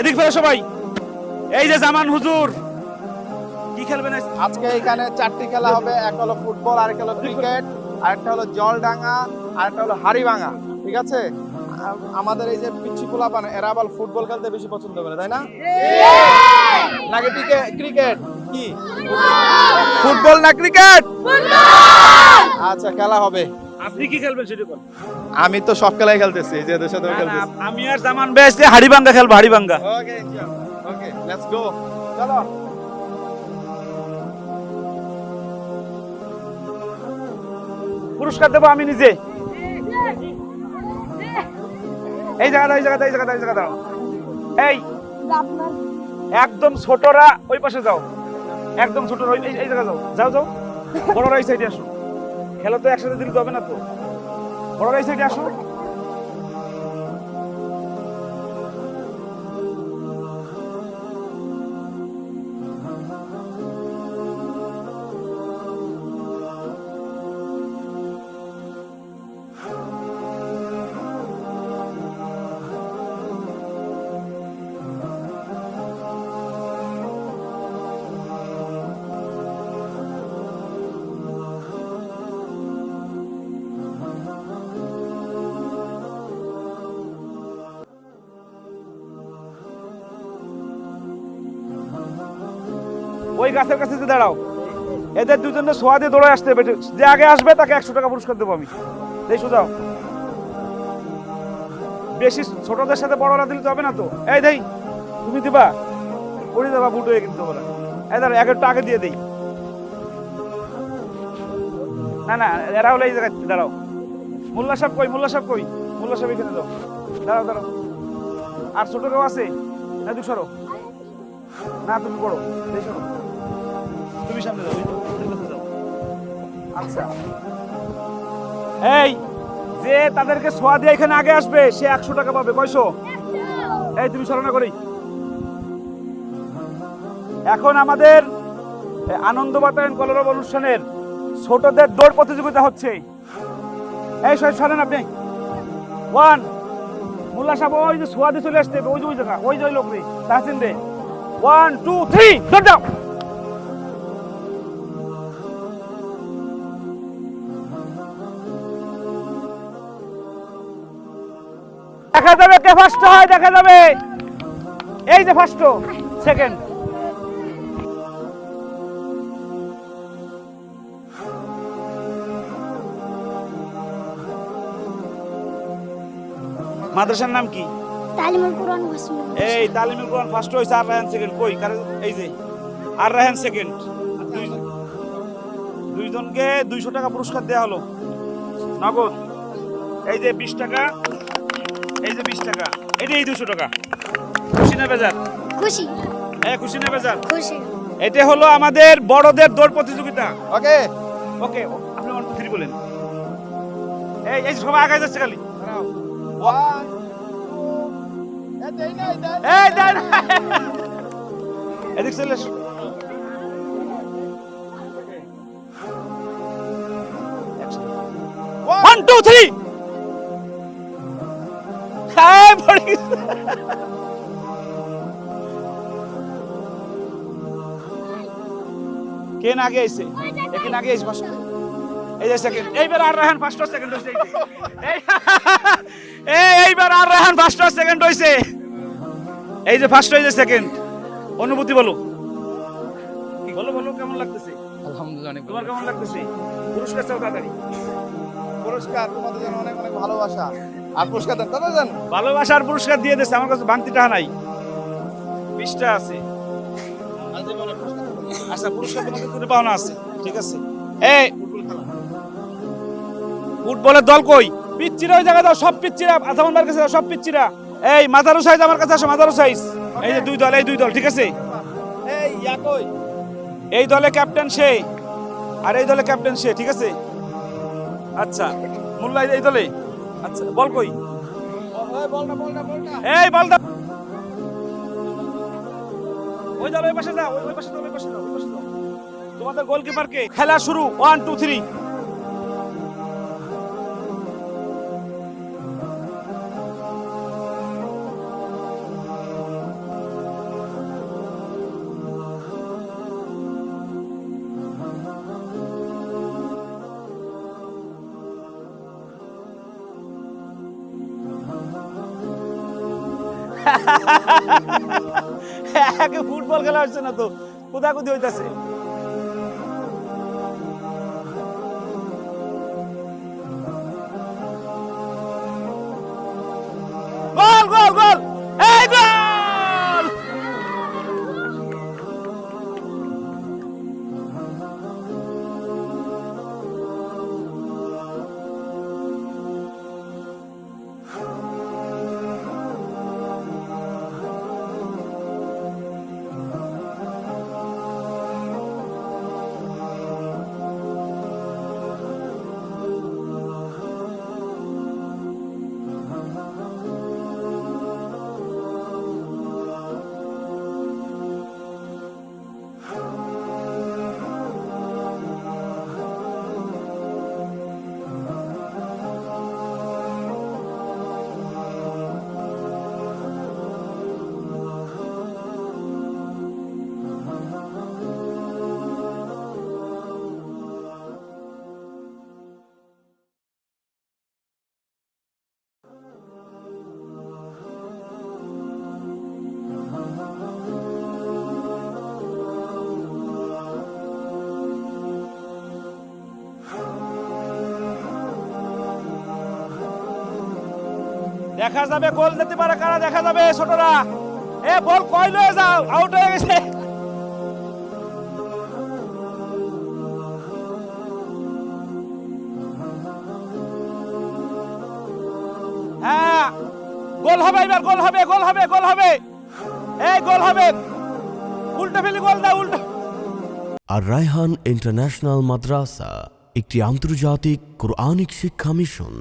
এদিক ফেরো সবাই। এই যে জামান হুজুর। কি খেলবেন আজকে এখানে চারটি খেলা হবে একটা হলো ফুটবল আরেকটা হলো ক্রিকেট আরেকটা হলো জলডাঙ্গা আরেকটা হলো হাড়িভাঙা ঠিক আছে? আমাদের এই যে পিচ্ছি পোলাপান এরা আবার ফুটবল খেলতে বেশি পছন্দ করে তাই না? নাকি ক্রিকেট? কি? ফুটবল। না ক্রিকেট? আচ্ছা খেলা হবে। আপনি কি খেলবেন সেটা বল আমি তো সব খেলাই খেলতেছি যে দেশে তো খেলতেছি। আমি আর জামান বেশ হাড়িবাঙ্গা খেলব হাড়িবাঙ্গা ওকে ওকে লেটস গো চলো। পুরস্কার দেবো আমি নিজে। এই জায়গাটা এই জায়গাটা এই জায়গাটা এই জায়গাটা এই একদম ছোটরা ওই পাশে যাও। একদম ছোটরা ওই এই- এই জায়গা যাও। যাও যাও। বড়রা এই সাইডে আসো। খেলা তো একসাথে দিলে তো হবে না তো। বড় এই সাইডে আসো। ওই গাছের কাছে যে দাঁড়াও। এদের দুজনে সোয়া দিয়ে দৌড়ে আসতে হবে। যে আগে আসবে, তাকে একশো টাকা পুরস্কার দেবো আমি। এই সোজাও বেশি ছোটদের সাথে বড়রা দিলে তো হবে না তো? এই দেই, তুমি দিবা? করে দেবা বুট হয়ে কিন্তু তোমরা এই দাঁড়ো এক একটু আগে দিয়ে দেই। না না, এরা হলো এই জায়গায়, দাঁড়াও। মোল্লা সাহেব কই, মোল্লা সাহেব কই? মোল্লা সাহেব এখানে দাও দাঁড়াও দাঁড়াও। আর ছোট কেউ আছে? না সরো। না, তুমি এই সরো তুমি সামনে যাও। আচ্ছা। এই যে তাদেরকে সোয়া দিয়ে এখানে আগে আসবে সে একশো টাকা পাবে কয়শো? এই তুমি স্মরণা করি এখন আমাদের আনন্দ বাতায়ন কলরব অনুষ্ঠানের ছোটদের দৌড় প্রতিযোগিতা হচ্ছে। এই সবাই সরেন আপনি। ওয়ান মোল্লা সাহেব ওই যে সোয়া দিয়ে চলে আসতে ওই যে ওই জায়গা ওই যে ওই লোক রে তাহসিন রে ওয়ান টু থ্রি দৌড় দাও। দেখা যাবে কে ফার্স্ট হয় দেখা যাবে। এই যে ফার্স্ট সেকেন্ড মাদ্রাসার নাম কি? তালিমুল কোরআন এই তালিমুল কোরআন ফার্স্ট হইছে আর রাহান সেকেন্ড কই? কারে এই যে আর রাহান সেকেন্ড দুইজনকে দুইশো টাকা পুরস্কার দেওয়া হলো। নগদ। এই যে বিশ টাকা। এই যে বিশ টাকা এই যে এই দুশো টাকা। খুশি না বেজার? খুশি। হ্যাঁ খুশি না বেজার? খুশি। এটা হলো আমাদের বড়দের দৌড় প্রতিযোগিতা। ওকে। ওকে আপনি টু থ্রি বলেন। এই এই সবাই আগে যাচ্ছে খালি। ওয়ান এ দেই নাই দেই এই এদিক চলে এসো। ওয়ান টু পড়ে। কেন আগে আইছে আগে আইছে ফার্স্ট এই যে সেকেন্ড এইবার আর রাহান ফার্স্ট আর সেকেন্ড হইছে এই এই এই এইবার আর রাহান ফার্স্ট আর সেকেন্ড হইছে। এই যে ফার্স্ট হইছে সেকেন্ড অনুভূতি বলো। বলো বলো কেমন লাগতেছে? আলহামদুলিল্লাহ অনেক তোমার কেমন লাগতেছে? পুরস্কার চাও তাড়াতাড়ি। পুরস্কার তোমাদের জন্য অনেক অনেক ভালোবাসা। আর পুরস্কার দেন দাদা দেন। ভালোবাসার পুরস্কার দিয়ে দিচ্ছে আমার কাছে বাংতি টাকা নাই। বিশটা আছে। আচ্ছা পুরস্কার দুটো পাওনা আছে? ঠিক আছে। এই ফুটবলের দল কই? পিচ্চিরা ওই জায়গায় দাও সব পিচ্চিরা আসামান বার কাছে সব পিচ্চিরা। এই মাদারু সাইজ আমার কাছে আসো মাদারু সাইজ। এই যে দুই দল এই দুই দল ঠিক আছে? এই ইয়া এই দলে ক্যাপ্টেন সে আর এই দলে ক্যাপ্টেন সে ঠিক আছে? আচ্ছা মোল্লা এই দলে? আচ্ছা বল কই? এই, বলটা। ওই ওই পাশে যাও, ওই পাশে যাও, ওই পাশে যাও, ওই পাশে যাও। তোমাদের গোলকিপার কে? খেলা শুরু ওয়ান টু থ্রি ফুটবল খেলা হচ্ছে না তো কোথায় হইতাছে? দেখা যাবে গোল দিতে পারে কারা? দেখা যাবে ছোটরা। এ বল কই লয়ে যাও? আউট হয়ে গেছে। হ্যাঁ গোল হবে এবার, গোল হবে গোল হবে গোল হবে। এই গোল হবে। উল্টো ফেলি গোল দাও, উল্টো। আর রায়হান ইন্টারন্যাশনাল মাদ্রাসা, একটি আন্তর্জাতিক কোরআনিক শিক্ষা মিশন।